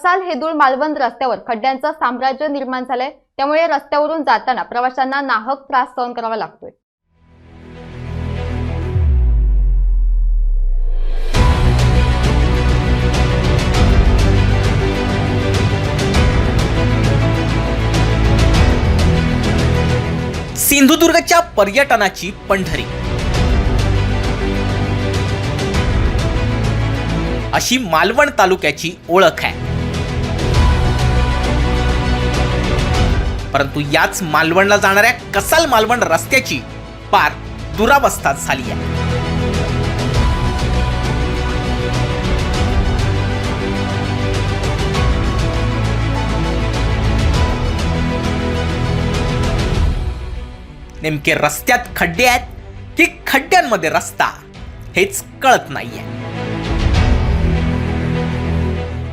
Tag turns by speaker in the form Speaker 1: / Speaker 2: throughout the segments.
Speaker 1: कसाल हेदूळ मालवण रस्त्यावर खड्ड्यांचं साम्राज्य निर्माण झालंय. त्यामुळे रस्त्यावरून जाताना प्रवाशांना नाहक त्रास सहन करावा लागतोय.
Speaker 2: सिंधुदुर्गच्या पर्यटनाची पंढरी. अशी मालवण तालुक्याची ओळख आहे. परंतु याच मालवणला जाणाऱ्या कसाल मालवण रस्त्याची पार दुरावस्था झाली आहे. नेमके रस्त्यात खड्डे आहेत की खड्ड्यांमध्ये रस्ता हेच कळत नाहीये.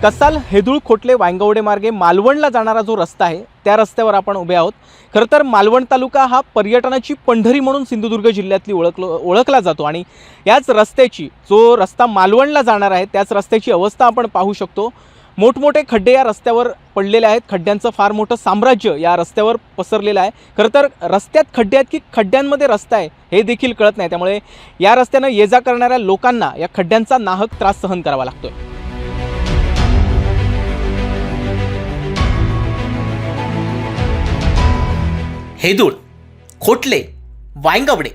Speaker 3: कसाल हेदूळ खोटले वांगवडे मार्गे मालवणला जाणारा जो रस्ता आहे त्या रस्त्यावर आपण उभे आहोत. खरं तर मालवण तालुका हा पर्यटनाची पंढरी म्हणून सिंधुदुर्ग जिल्ह्यातली ओळखलो ओळखला जातो. आणि याच रस्त्याची जो रस्ता मालवणला जाणार आहे त्याच रस्त्याची अवस्था आपण पाहू शकतो. मोठमोठे खड्डे या रस्त्यावर पडलेले आहेत. खड्ड्यांचं फार मोठं साम्राज्य या रस्त्यावर पसरलेलं आहे. खरं तर रस्त्यात खड्डे आहेत की खड्ड्यांमध्ये रस्ता आहे हे देखील कळत नाही. त्यामुळे या रस्त्यानं ये जा करणाऱ्या लोकांना या खड्ड्यांचा नाहक त्रास सहन करावा लागतोय.
Speaker 2: हेदूळ खोटले वायंगवडे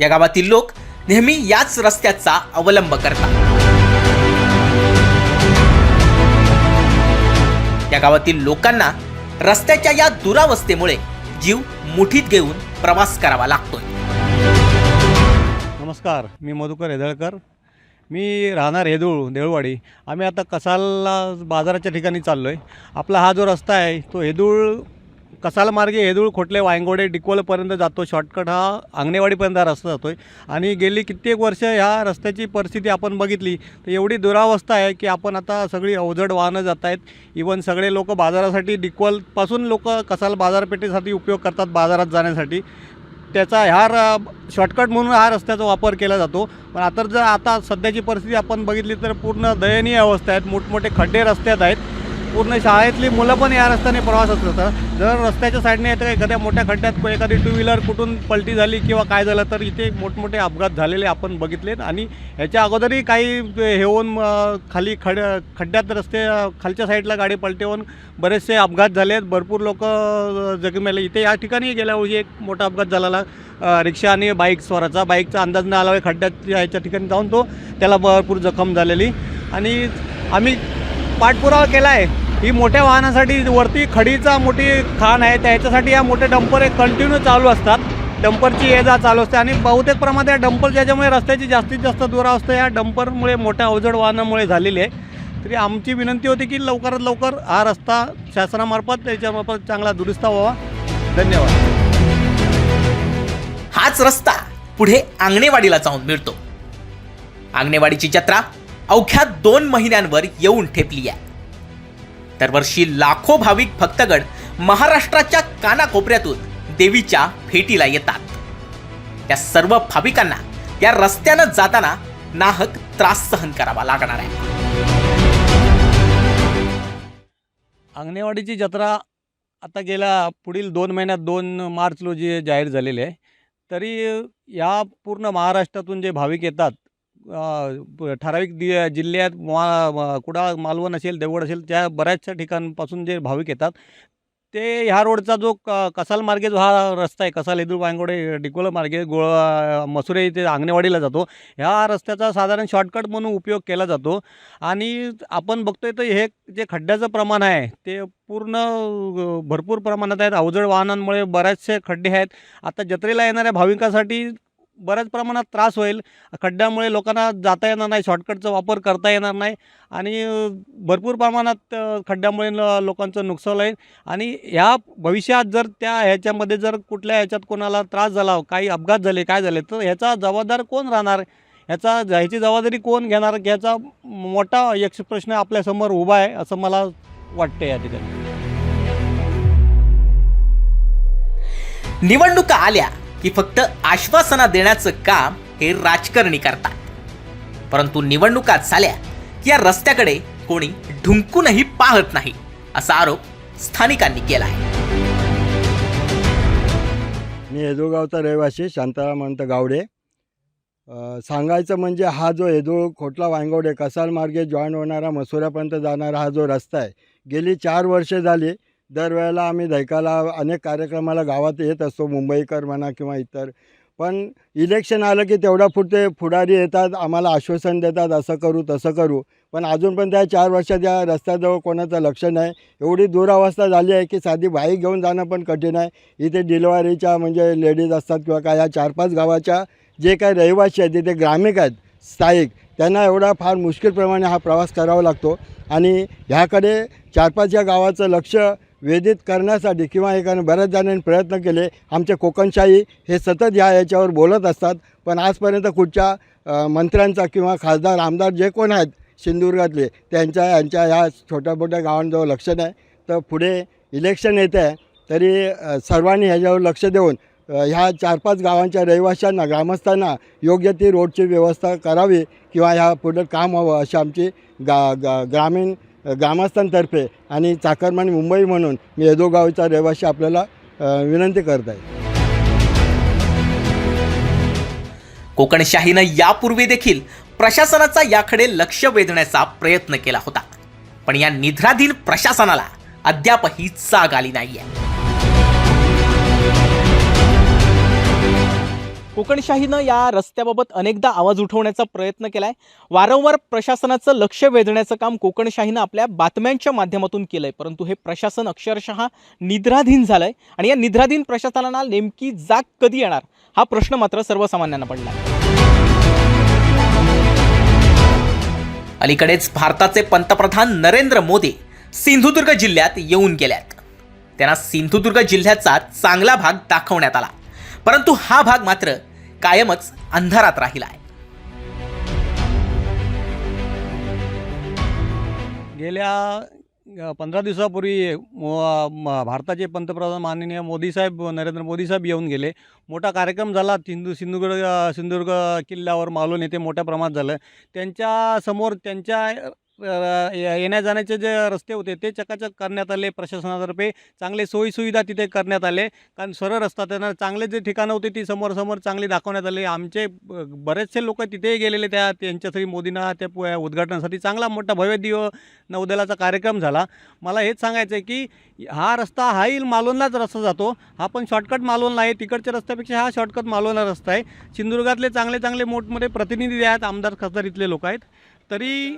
Speaker 2: या गावातील लोक नेहमी याच रस्त्याचा अवलंब करतात. या गावातील लोकांना रस्त्याच्या या दुरावस्थेमुळे जीव मुठीत घेऊन प्रवास करावा लागतोय.
Speaker 4: नमस्कार मी मधुकर हेदळकर. मी राहणार हेदूळ देऊळवाडी. आम्ही आता कसाला बाजाराच्या ठिकाणी चाललो आहे आपला हा जो रस्ता आहे तो हेदूळ कसाल मार्गे हेदूळ खोटले वायंगोडे डिकोलपर्यंत जातो. शॉर्टकट हा आंगणेवाडीपर्यंत हा रस्ता जातो आहे आणि गेली कित्येक वर्ष ह्या रस्त्याची परिस्थिती आपण बघितली तर एवढी दुरावस्था आहे की आपण आता सगळी अवजड वाहनं जात आहेत इवन सगळे लोक बाजारासाठी डिक्वलपासून लोक कसाल बाजारपेठेसाठी उपयोग करतात बाजारात जाण्यासाठी. त्याचा ह्या र शॉर्टकट म्हणून हा रस्त्याचा वापर केला जातो. पण आता जर आता सध्याची परिस्थिती आपण बघितली तर पूर्ण दयनीय अवस्था आहेत. मोठमोठे खड्डे रस्त्यात आहेत. पूर्ण शाळेतली मुलं पण या रस्त्याने प्रवास करतात जर रस्त्याच्या साईडने येतं एखाद्या मोठ्या खड्ड्यात एखादी टू व्हीलर कुठून पलटी झाली किंवा काय झालं तर इथे मोठमोठे अपघात झालेले आपण बघितले. आणि ह्याच्या अगोदरही काही हे होऊन खाली खड खड्ड्यात रस्ते खालच्या साईडला गाडी पलटी होऊन बरेचसे अपघात झाले आहेत. भरपूर लोक जखमी आले इथे या ठिकाणी गेल्यावेळी एक मोठा अपघात झालेला रिक्षा आणि बाईक स्वराचा. बाईकचा अंदाज न आला खड्ड्यात याच्या ठिकाणी जाऊन तो त्याला भरपूर जखम झालेली. आणि आम्ही पाठपुरावा केला आहे ही मोठ्या वाहनासाठी वरती खडीचा मोठी खाण आहे त्याच्यासाठी या मोठे डंपर हे कंटिन्यू चालू असतात. डंपरची ये जा चालू असते आणि बहुतेक प्रमाणात या डंपर ज्याच्यामुळे रस्त्याची जास्तीत जास्त दुरावस्था या डंपरमुळे मोठ्या अवजड वाहनामुळे झालेली आहे. तरी आमची विनंती होती की लवकरात लवकर हा रस्ता शासनामार्फत त्याच्यामार्फत चांगला दुरुस्त व्हावा. धन्यवाद.
Speaker 2: हाच रस्ता पुढे आंगणेवाडीला जाऊन मिळतो. आंगणेवाडीची जत्रा अवघ्या दोन महिन्यांवर येऊन ठेपली आहे. दरवर्षी लाखो भाविक भक्तगण महाराष्ट्राच्या कानाकोपऱ्यातून देवीच्या भेटीला येतात. त्या सर्व भाविकांना या रस्त्यानं जाताना नाहक त्रास सहन करावा लागणार आहे.
Speaker 4: अंगणेवाडीची जत्रा आता गेल्या पुढील दोन महिन्यात दोन मार्च रोजी जाहीर झालेली आहे तरी या पूर्ण महाराष्ट्रातून जे भाविक येतात ठराविक दि जिल्ह्यात मा कुडाळ मालवण असेल देवगड असेल त्या बऱ्याचशा ठिकाणपासून जे भाविक येतात ते ह्या रोडचा जो क कसाल मार्गे जो हा रस्ता आहे कसाल येदूळ वांगोडे डिकोला मार्गे गोळ मसुरे ते आंगणेवाडीला जातो ह्या रस्त्याचा साधारण शॉर्टकट म्हणून उपयोग केला जातो आणि आपण बघतोय तर हे जे खड्ड्याचं प्रमाण आहे ते पूर्ण भरपूर प्रमाणात आहेत अवजड वाहनांमुळे बऱ्याचसे खड्डे आहेत. आता जत्रेला येणाऱ्या भाविकांसाठी बऱ्याच प्रमाणात त्रास होईल. खड्ड्यामुळे लोकांना जाता येणार नाही शॉर्टकटचा वापर करता येणार नाही आणि भरपूर प्रमाणात खड्ड्यामुळे ल- लोकांचं नुकसान होईल. आणि ह्या भविष्यात जर त्या ह्याच्यामध्ये जर कुठल्या ह्याच्यात कोणाला त्रास झाला काही अपघात झाले काय झाले तर ह्याचा जबाबदार कोण राहणार? ह्याचा ह्याची जबाबदारी कोण घेणार? ह्याचा मोठा यक्ष प्रश्न आपल्यासमोर उभा आहे असं मला वाटते या ठिकाणी.
Speaker 2: निवडणुका आल्या. की फक्त आश्वासना देण्याचं काम हे राजकारणी करतात. परंतु निवडणुका झाल्या की या रस्त्याकडे कोणी ढुंकूनही पाहत नाही असा आरोप स्थानिकांनी केला आहे
Speaker 5: मी हेदूळगावचा रहिवासी शांताराम अंत गावडे. सांगायचं म्हणजे हा जो येदोळ खोटला वांगवडे कसाल मार्गे जॉईन होणारा मसुऱ्यापर्यंत जाणारा हा जो रस्ता आहे गेली चार वर्षे झाली दरवेळेला आम्ही दैकाला अनेक कार्यक्रमाला गावात येत असतो मुंबईकर म्हणा किंवा इतर. पण इलेक्शन आलं की तेवढा पुरते पुढारी येतात आम्हाला आश्वासन देतात असं करू तसं करू. पण अजून पण त्या चार वर्षात या रस्त्याजवळ कोणाचं लक्ष नाही. एवढी दुरावस्था झाली आहे की साधी बाईक घेऊन जाणं पण कठीण आहे. इथे डिलिव्हरीच्या म्हणजे लेडीज असतात किंवा काय या चार पाच गावाच्या जे काही रहिवासी आहेत तिथे ग्रामिक आहेत स्थायिक त्यांना एवढा फार मुश्किलप्रमाणे हा प्रवास करावा लागतो. आणि ह्याकडे चार पाच या गावाचं लक्ष वेदित करण्यासाठी किंवा एकाने बऱ्याच जणांनी प्रयत्न केले आमचे कोकणशाही हे सतत या याच्यावर बोलत असतात. पण आजपर्यंत कुठच्या मंत्र्यांचा किंवा खासदार आमदार जे कोण आहेत सिंधुदुर्गातले त्यांच्या यांच्या ह्या छोट्या मोठ्या गावांजवळ लक्ष नाही. तर पुढे इलेक्शन येते आहे तरी सर्वांनी ह्याच्यावर लक्ष देऊन ह्या चार पाच गावांच्या रहिवाशांना ग्रामस्थांना योग्य ती रोडची व्यवस्था करावी किंवा ह्या पुढे काम व्हावं अशी आमची गा गा ग्रामीण ग्रामस्थांतर्फे आणि चाकरमानी मुंबई म्हणून मी येदोगावचा रहिवाशी आपल्याला विनंती करत आहे.
Speaker 2: कोकणशाहीनं यापूर्वी देखील प्रशासनाचा याकडे लक्ष वेधण्याचा प्रयत्न केला होता. पण या निद्राधीन प्रशासनाला अद्यापही जाग आली नाहीये.
Speaker 3: कोकणशाहीनं या रस्त्याबाबत अनेकदा आवाज उठवण्याचा प्रयत्न केलाय. वारंवार प्रशासनाचं लक्ष वेधण्याचं काम कोकणशाहीनं आपल्या बातम्यांच्या माध्यमातून केलंय. परंतु हे प्रशासन अक्षरशः निद्राधीन झालंय आणि या निद्राधीन प्रशासनाला नेमकी जाग कधी येणार? हा प्रश्न मात्र सर्वसामान्यांना पडला
Speaker 2: अलीकडेच भारताचे पंतप्रधान नरेंद्र मोदी सिंधुदुर्ग जिल्ह्यात येऊन गेल्यात. त्यांना सिंधुदुर्ग जिल्ह्याचा चांगला भाग दाखवण्यात आला. परंतु हा भाग मात्र कायमच अंधारात राहिला आहे.
Speaker 4: गेल्या पंधरा दिवसापूर्वी म- भारताचे पंतप्रधान माननीय मोदी साहेब नरेंद्र मोदी साहेब येऊन गेले. मोठा कार्यक्रम झाला. सिंधू सिंधुदुर्ग सिंधुदुर्ग किल्ल्यावर मालवण येथे मोठ्या प्रमाणात झालं. त्यांच्यासमोर त्यांच्या येण्या जाण्याचे जे रस्ते होते ते चकाचक करण्यात आले. प्रशासनातर्फे चांगले सोयीसुविधा तिथे करण्यात आले. कारण सरळ रस्ता त्यांना चांगले जे ठिकाणं होते ती समोरसमोर चांगली दाखवण्यात आले. आमचे बरेचसे लोक तिथेही गेलेले त्या त्यांच्यासाठी मोदींना त्या पु- उद्घाटनासाठी चांगला मोठा भव्य दिव नौदलाचा कार्यक्रम झाला. मला हेच सांगायचं आहे की हा रस्ता हा येईल मालवणलाच रस्ता जातो. हा पण शॉर्टकट मालवणला आहे तिकडच्या रस्त्यापेक्षा हा शॉर्टकट मालवणला रस्ता आहे. सिंधुदुर्गातले चांगले चांगले मोठमोठे प्रतिनिधी आहेत. आमदार खासदार इथले लोक आहेत. तरी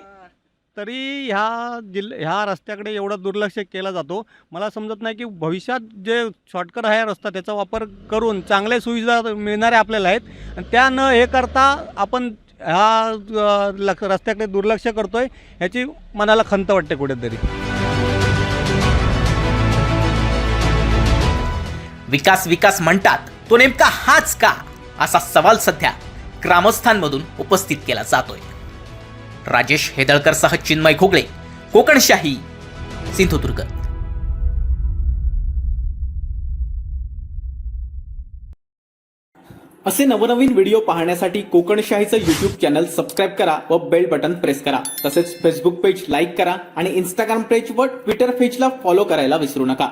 Speaker 4: तरी ह्या जिल ह्या रस्त्याकडे एवढा दुर्लक्ष केला जातो. मला समजत नाही की भविष्यात जे शॉर्टकट आहे रस्ता त्याचा वापर करून चांगल्या सुविधा मिळणाऱ्या आपल्याला आहेत. आणि त्या न हे करता आपण ह्या लक्ष रस्त्याकडे दुर्लक्ष करतोय ह्याची मनाला खंत वाटते कुठेतरी.
Speaker 2: विकास विकास म्हणतात तो नेमका हाच का? असा सवाल सध्या ग्रामस्थांमधून उपस्थित केला जातोय. राजेश हेदळकर सह चिन्मय घोगळे कोकणशाही सिंधुदुर्ग.
Speaker 3: असे नवनवीन व्हिडिओ पाहण्यासाठी कोकणशाहीचं यूट्यूब चॅनल सबस्क्राईब करा व बेल बटन प्रेस करा. तसेच फेसबुक पेज लाईक करा आणि इंस्टाग्राम पेज व ट्विटर पेजला फॉलो करायला विसरू नका.